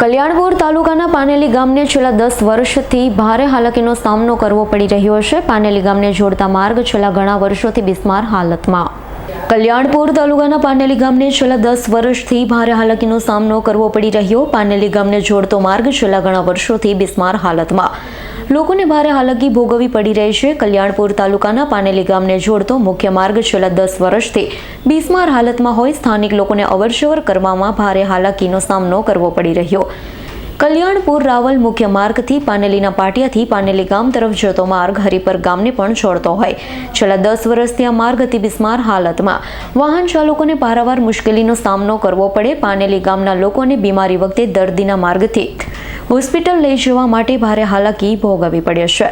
કલ્યાણપુર તાલુકાના પાનેલી ગામને છેલ્લા દસ વર્ષથી ભારે હાલાકીનો સામનો કરવો પડી રહ્યો છે. પાનેલી ગામને જોડતા માર્ગ છેલ્લા ઘણા વર્ષોથી બિસ્માર હાલતમાં. કલ્યાણપુર તાલુકાના પાનેલી ગામને છેલ્લા દસ વર્ષથી ભારે હાલાકીનો સામનો કરવો પડી રહ્યો. પાનેલી ગામને જોડતો માર્ગ છેલ્લા ઘણા વર્ષોથી બિસ્માર હાલતમાં. લોકોને ભારે હાલાકી ભોગવવી પડી રહી છે. કલ્યાણપુર તાલુકાના પાનેલી ગામને જોડતો મુખ્ય માર્ગ છેલ્લા દસ વર્ષથી બિસ્માર હાલતમાં હોય સ્થાનિક લોકોને અવરજવર કરવામાં ભારે હાલાકીનો સામનો કરવો પડી રહ્યો. કલ્યાણપુર રાવલ મુખ્ય માર્ગથી પાનેલીના પાટિયાથી પાનેલી ગામ તરફ જતો માર્ગ હરિપર ગામને પણ છોડતો હોય. છેલ્લા દસ વર્ષથી આ માર્ગ અતિ બિસ્માર હાલતમાં. વાહન ચાલકોને પારાવાર મુશ્કેલીનો સામનો કરવો પડે. પાનેલી ગામના લોકોને બીમારી વખતે દર્દીના માર્ગથી હોસ્પિટલ લઈ જવા માટે ભારે હાલાકી ભોગવવી પડે છે.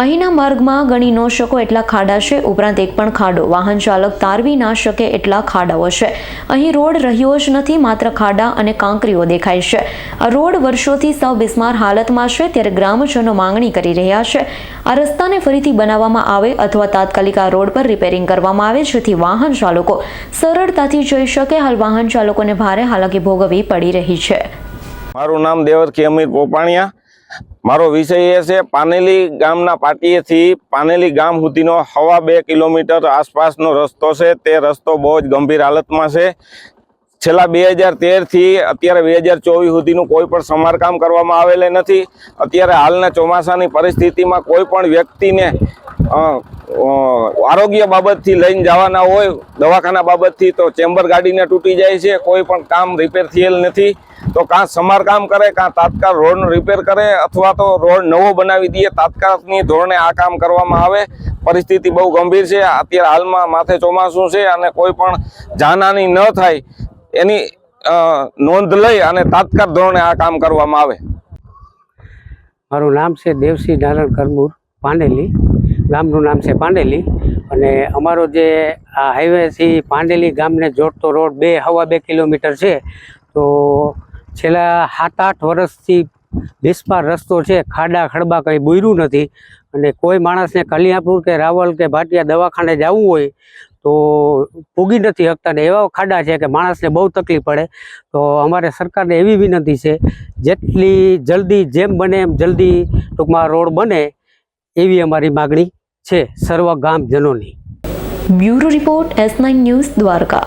અહીંના માર્ગમાં ગણી ન શકો એટલા ખાડા છે. ઉપરાંત એક પણ ખાડો. વાહન ચાલક તારવી ના શકે એટલા ખાડાઓ છે. અહીં રોડ રહ્યો જ નથી, માત્ર ખાડા અને કાંકરીઓ દેખાય છે. આ રોડ વર્ષોથી સૌ બિસ્માર હાલતમાં છે, ત્યારે ગ્રામજનો માંગણી કરી રહ્યા છે. આ રસ્તાને ફરીથી બનાવવામાં આવે અથવા તાત્કાલિક આ રોડ પર રિપેરિંગ કરવામાં આવે, જેથી વાહન ચાલકો સરળતાથી જઈ શકે. હાલ વાહન ચાલકોને ભારે હાલાકી ભોગવવી પડી રહી છે. મારું નામ દેવરખી અમીર પોપાણિયા મારો વિષય એ છે, પાનેલી ગામના પાટીએથી પાનેલી ગામ સુધીનો હવા બે કિલોમીટર આસપાસનો રસ્તો છે. તે રસ્તો બહુ જ ગંભીર હાલતમાં છે. છેલ્લા બે હજાર તેરથી અત્યારે બે હજાર ચોવીસ સુધીનું કોઈ પણ સમારકામ કરવામાં આવેલ નથી. અત્યારે હાલના ચોમાસાની પરિસ્થિતિમાં કોઈ પણ વ્યક્તિને આરોગ્ય બાબતથી લઈને જવાના હોય, દવાખાના બાબતથી તો ચેમ્બર ગાડીને તૂટી જાય છે. કોઈ પણ કામ રિપેર થયેલ નથી. તો કાં સમારકામ કરે, કાં તાત્કાલ રોડનું રિપેર કરે, અથવા તો રોડ નવો બનાવી દઈએ તાત્કાલિકની ધોરણે આ કામ કરવામાં આવે. પરિસ્થિતિ બહુ ગંભીર છે. અત્યારે હાલમાં માથે ચોમાસું છે અને કોઈ પણ જાનહાની ન થાય એની નોંધ લઈ અને તાત્કાલ ધોરણે આ કામ કરવામાં આવે. મારું નામ છે દેવસિંહ નારાયણ કરમુર પાંડેલી. ગામનું નામ છે પાંડેલી. અને અમારો જે આ હાઈવેથી પાંડેલી ગામને જોડતો રોડ બે, હવા બે કિલોમીટર છે. તો છેલ્લા સાત આઠ વર્ષથી બિસ્માર રસ્તો છે, ખાડા ખડબા કંઈ બુર્યું નથી. અને કોઈ માણસને કલિયાપુર કે રાવલ કે ભાટિયા દવાખાને જવું હોય તો પૂગી નથી શકતા ને એવા ખાડા છે કે માણસને બહુ તકલીફ પડે. તો અમારે સરકારને એવી વિનંતી છે, જેટલી જલ્દી જેમ બને એમ જલ્દી ટૂંકમાં રોડ બને એવી અમારી માગણી છે સર્વ ગામજનોની bureau report S nine news Dwarka.